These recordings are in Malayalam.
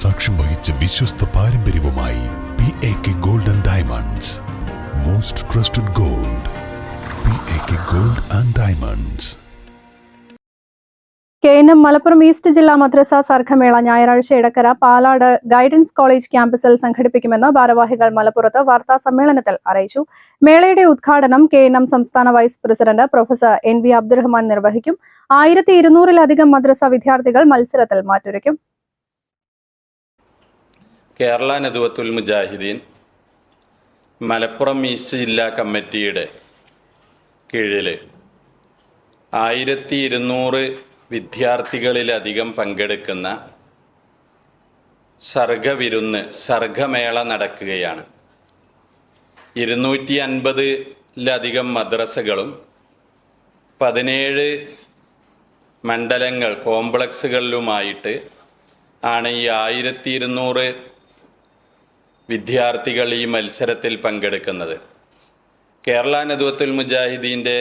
സാക്ഷ്യം വഹിച്ച വിശ്വസ്ത പാരമ്പര്യവുമായി P A K gold and diamonds most trusted gold P A K gold and diamonds K N M Malappuram east ജില്ലാ മദ്രസ സർഗമേള ഞായറാഴ്ച ഇടക്കര പാലാട് ഗൈഡൻസ് കോളേജ് ക്യാമ്പസിൽ സംഘടിപ്പിക്കുമെന്ന് ഭാരവാഹികൾ മലപ്പുറത്ത് വാർത്താ സമ്മേളനത്തിൽ അറിയിച്ചു. മേളയുടെ ഉദ്ഘാടനം കെ എൻ എം സംസ്ഥാന vice president professor N V Abdurahman നിർവഹിക്കും. ആയിരത്തി ഇരുന്നൂറിലധികം മദ്രസ വിദ്യാർത്ഥികൾ മത്സരത്തിൽ മാറ്റുരയ്ക്കും. കേരള നദുവത്തുൽ മുജാഹിദീൻ മലപ്പുറം ഈസ്റ്റ് ജില്ലാ കമ്മിറ്റിയുടെ കീഴിൽ ആയിരത്തി ഇരുന്നൂറ് വിദ്യാർത്ഥികളിലധികം പങ്കെടുക്കുന്ന സർഗവിരുന്ന് സർഗമേള നടക്കുകയാണ്. ഇരുന്നൂറ്റി അൻപതിലധികം മദ്രസകളും പതിനേഴ് മണ്ഡലങ്ങൾ കോംപ്ലക്സുകളിലുമായിട്ട് ആണ് ഈ ആയിരത്തി ഇരുന്നൂറ് വിദ്യാർത്ഥികൾ ഈ മത്സരത്തിൽ പങ്കെടുക്കുന്നത്. കേരള നദുവത്തുൽ മുജാഹിദീന്റെ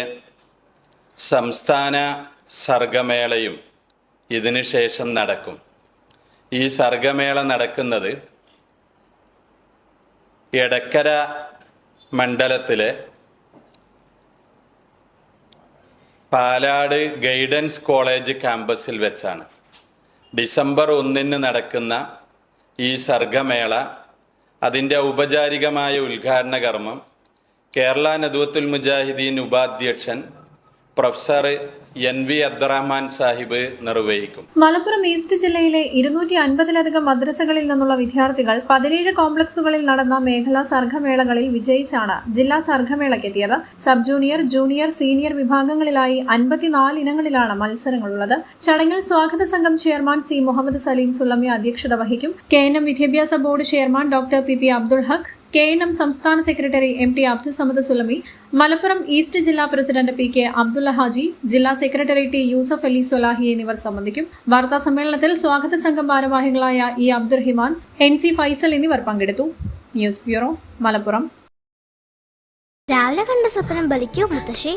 സംസ്ഥാന സർഗമേളയും ഇതിന് ശേഷം നടക്കും. ഈ സർഗമേള നടക്കുന്നത് എടക്കര മണ്ഡലത്തിലെ പാലാട് ഗൈഡൻസ് കോളേജ് ക്യാമ്പസിൽ വെച്ചാണ്. ഡിസംബർ ഒന്നിന് നടക്കുന്ന ഈ സർഗമേള അതിന്റെ ഔപചാരികമായ ഉദ്ഘാടന കർമ്മം കേരള നദുവത്തുൽ മുജാഹിദീൻ ഉപാധ്യക്ഷൻ professor N V Abdurahman Sahib നിർവഹിക്കും. മലപ്പുറം ഈസ്റ്റ് ജില്ലയിലെ ഇരുന്നൂറ്റി അൻപതിലധികം മദ്രസകളിൽ നിന്നുള്ള വിദ്യാർത്ഥികൾ പതിനേഴ് കോംപ്ലക്സുകളിൽ നടന്ന മേഖലാ സർഗമേളകളിൽ വിജയിച്ചാണ് ജില്ലാ സർഗമേളക്കെത്തിയത് സബ് ജൂനിയർ ജൂനിയർ സീനിയർ വിഭാഗങ്ങളിലായി അൻപത്തിനാല് ഇനങ്ങളിലാണ് മത്സരങ്ങളുള്ളത്. ചടങ്ങിൽ സ്വാഗത സംഘം ചെയർമാൻ സി മുഹമ്മദ് സലീം സുല്ലമി അധ്യക്ഷത വഹിക്കും. കെ എൻ എം വിദ്യാഭ്യാസ board chairman doctor P P Abdul Haq K N M സംസ്ഥാന secretary M T Abdussamad Sullami Malappuram east ജില്ലാ president P K Abdulla Haji ജില്ലാ സെക്രട്ടറി ടി യൂസഫ് അലി സ്വലാഹി എന്നിവർ സംബന്ധിക്കും. വാർത്താ സമ്മേളനത്തിൽ സ്വാഗത സംഘം ഭാരവാഹികളായ E Abdurahiman N C Faisal എന്നിവർ പങ്കെടുത്തു. News bureau Malappuram. രാവിലെ കണ്ട സ്വപ്നം ബലിക്കോ മുത്തശ്ശേ?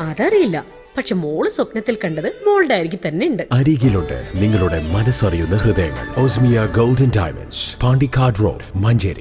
അതറിയില്ല. പക്ഷെ മോൾ സ്വപ്നത്തിൽ കണ്ടത് മോളുടെ അരികിൽ തന്നെ ഉണ്ട്. അരികിലുണ്ട്. നിങ്ങളുടെ മനസ്സറിയുന്ന ഹൃദയങ്ങൾ. Osmia golden diamonds Pandikkad road Manjeri.